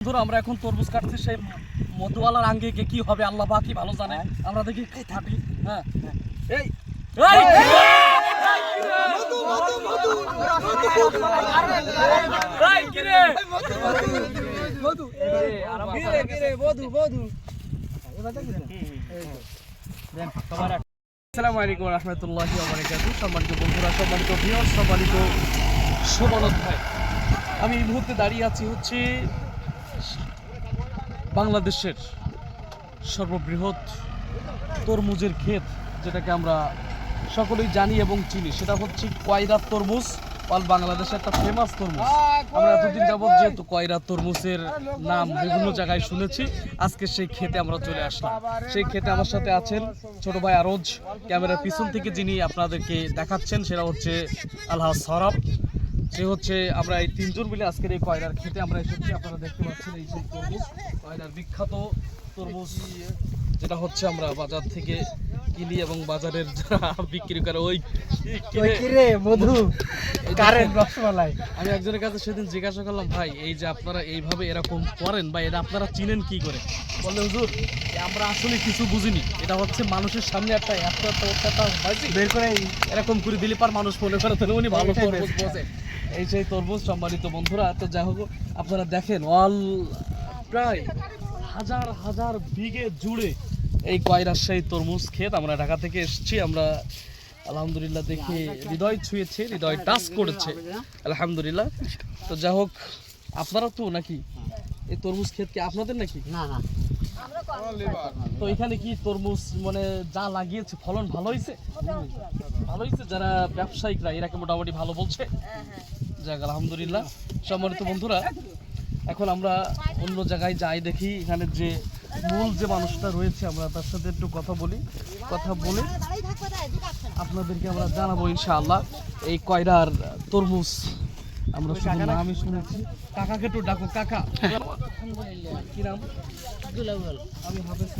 ধরো আমরা এখন তরমুজ কাটছি সেই মধুওয়ালার আঙ্গে আঙ্গিকে কি হবে আল্লাহ বাকি ভালো জানে? আমরা দেখি থাকি হ্যাঁ। এই। আসসালামু আলাইকুম রহমতুল্লাহি সম্মানিত বন্ধুরা সম্মানিত ভিউয়ার সম্মানিত সুবনত ভাই। আমি এই মুহূর্তে দাঁড়িয়ে আছি হচ্ছে বাংলাদেশের সর্ববৃহৎ তরমুজের ক্ষেত, যেটাকে আমরা সকলেই জানি এবং চিনি, সেটা হচ্ছে কয়রা তরমুজ। অল বাংলাদেশের একটা ফেমাস তরমুজ। আমরা এতদিন যাবত যেহেতু কয়রা তরমুজের নাম বিভিন্ন জায়গায় শুনেছি, আজকে সেই খেতে আমরা চলে আসলাম। সেই খেতে আমার সাথে আছেন ছোট ভাই আরজ, ক্যামেরার পিছন থেকে যিনি আপনাদেরকে দেখাচ্ছেন, সেটা হচ্ছে আল্লাহ সরব সে হচ্ছে আমরা এই তিনজন মিলে আজকের এই কয়লার খেতে আমরা এসেছি আপনারা দেখতে পাচ্ছেন এই সেই তরমুজ কয়লার বিখ্যাত তরমুজ যেটা হচ্ছে আমরা বাজার থেকে কিনি এবং বাজারের যারা বিক্রি করে ওই কিরে মধু কারেন্ট রসমালাই। আমি একজনের কাছে সেদিন জিজ্ঞাসা করলাম ভাই এই যে আপনারা এইভাবে এরকম করেন বা এটা আপনারা চিনেন কি করে? বললে হুজুর আমরা আসলে কিছু বুঝিনি। এটা হচ্ছে মানুষের সামনে একটা অত্যাচার বের করে এরকম করে দিলে পার মানুষ মনে করে তাহলে উনি ভালো তরমুজ বোঝে। এই সেই তরমুজ সম্মানিত বন্ধুরা। তো যাই হোক আপনারা দেখেন অল প্রায় হাজার হাজার বিঘে জুড়ে এই কয়রার সেই তরমুজ ক্ষেত। আমরা ঢাকা থেকে এসেছি আমরা আলহামদুলিল্লাহ দেখে হৃদয় ছুঁয়েছে হৃদয় টাচ করেছে। আলহামদুলিল্লাহ। তো যাই হোক আপনারা তো নাকি এই তরমুজ ক্ষেত কি আপনাদের নাকি? না না। তো এখানে কি তরমুজ মানে যা লাগিয়েছে ফলন ভালো হয়েছে ভালো হয়েছে যারা ব্যবসায়িকরা এরাকে মোটামুটি ভালো বলছে? যাক আলহামদুলিল্লাহ। সম্মানিত বন্ধুরা এখন আমরা অন্য জায়গায় যাই দেখি এখানে যে মূল যে মানুষটা রয়েছে আমরা তার সাথে একটু কথা বলি কথা বলে আপনাদেরকে আমরা জানাব ইনশাআল্লাহ। এই কয়রার তরমুজ আমরা শুধু নামই শুনেছি। কাকাকে একটু ডাকো কাকা। কি নাম? আমি হাফেজ।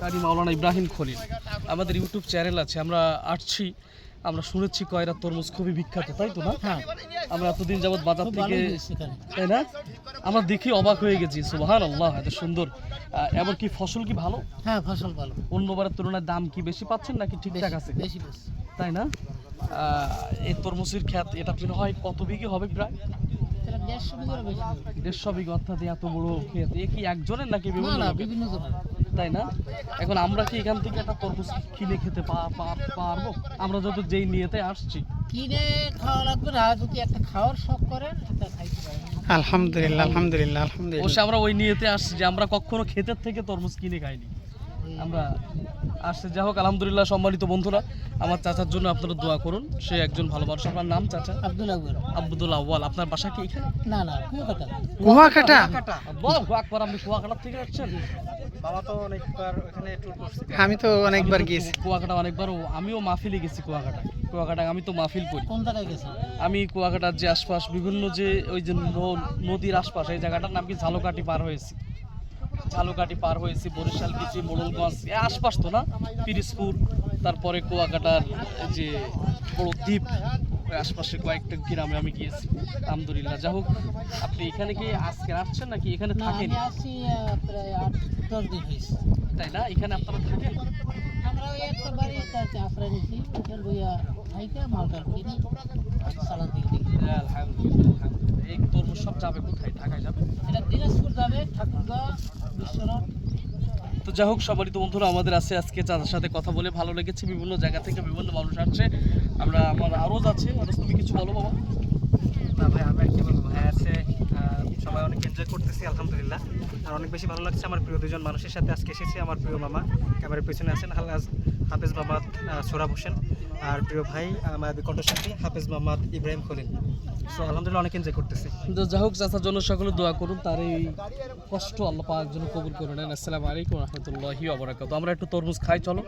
কারি মাওলানা ইব্রাহিম খলিল। আমাদের ইউটিউব চ্যানেল আছে আমরা আসছি। আমরা শুনেছি কয়রা তরমুজ খুবই বিখ্যাত তাই তো না? হ্যাঁ। আমরা এতদিন যাবত বাজার থেকে তাই না? আমরা দেখি অবাক হয়ে গেছি সুবাহান আল্লাহ এত সুন্দর। এবার কি ফসল কি ভালো? হ্যাঁ ফসল ভালো। অন্যবারের তুলনায় দাম কি বেশি পাচ্ছেন নাকি ঠিকঠাক আছে? বেশি বেশি তাই না? আহ, এই তরমুজের খ্যাত এটা মনে হয় কত বিঘে হবে প্রায়? দেড়শো বিঘে অর্থাৎ এত বড় ক্ষেত এ কি একজনের নাকি বিভিন্ন বিভিন্ন জনের। তাই না? এখন আমরা কি এখান থেকে একটা তরমুজ কিনে খেতে পারব? আমরা যত যেই নিয়েতে আসছি। কিনে খাওয়া লাগবে না যদি একটা খাওয়ার শখ করেন এটা খাইতে পারেন আলহামদুলিল্লাহ আলহামদুলিল্লাহ আলহামদুলিল্লাহ। অবশ্যই আমরা ওই নিয়েতে আসছি যে আমরা কখনো ক্ষেতের থেকে তরমুজ কিনে খাইনি। আমরা আসছে যাই হোক আলহামদুলিল্লাহ সম্মানিত বন্ধুরা আমার চাচার জন্য আপনারা দোয়া করুন। সে একজন ভালো মানুষ। আপনার নাম চাচা? আব্দুল আকবর। আব্দুল আউয়াল। আপনার বাসা কি এখানে? না না কুয়াকাটা। কুয়াকাটা? কুয়াকাটা থেকে আসছেন? বাবা তো অনেকবার ওখানে ট্যুর করছে। আমি তো অনেকবার গিয়েছি। কুয়াকাটা অনেকবার আমিও মাহফিলে গেছি কুয়াকাটা। কুয়াকাটা আমি তো মাহফিল করি। কোন জায়গায় গেছে? আমি কুয়াকাটার যে আশপাশ বিভিন্ন যে ওই যে ন- নদীর আশপাশ এই জায়গাটার নাম কি? ঝালকাটি পার হয়েছি। ঝালকাটি পার হয়েছি বরিশাল গেছি মোড়লগঞ্জ। এ আশপাশ তো না? পিরিজপুর তারপরে কুয়াকাটার যে বড় দ্বীপ ওই আশপাশে কয়েকটা গ্রামে আমি গিয়েছি। আলহামদুলিল্লাহ। যা হোক আপনি এখানে কি আজকে আসছেন নাকি এখানে থাকেন? তাই না? এখানে আপনারা থাকেন? আমরা ওই একটা বাড়ি তাতে আশ্রয় নিছি। ওখানে বইয়া খাইতে মালটাল কিনি সালাদ দিয়ে দেখি হ্যাঁ, আলহামদুলিল্লাহ। এই তরমুজ সব যাবে কোথায়? ঢাকায় যাবে? এটা দিনাজপুর যাবে ঠাকুরগাঁ যাই হোক সবারই তো বন্ধুরা আমাদের আছে আজকে চাঁদের সাথে কথা বলে ভালো লেগেছে। বিভিন্ন জায়গা থেকে বিভিন্ন মানুষ আসছে। আমরা আমার আরোজ আছে আরোজ তুমি কিছু বলো বাবা। না ভাই আমি কি বলব। ভাই আছে সবাই অনেক এনজয় করতেছি আলহামদুলিল্লাহ। আর অনেক বেশি ভালো লাগছে আমার প্রিয় দুজন মানুষের সাথে। আজকে এসেছি আমার প্রিয় মামা। ক্যামেরার পেছনে আছেন হালাজ হাফেজ আহ, সোরাব হোসেন। আর প্রিয় ভাই আমার কণ্ঠশিল্পী হাফেজ মোহাম্মদ ইব্রাহিম খলিল। সো আলহামদুলিল্লাহ অনেক এনজয় করতেছি। কিন্তু যাই হোক চাচার জন্য সকলে দোয়া করুন তার এই কষ্ট আল্লাহ পাক যেন কবুল করে নেন। আসসালামু আলাইকুম রহমতুল্লাহি আমরা একটু তরমুজ খাই চলো।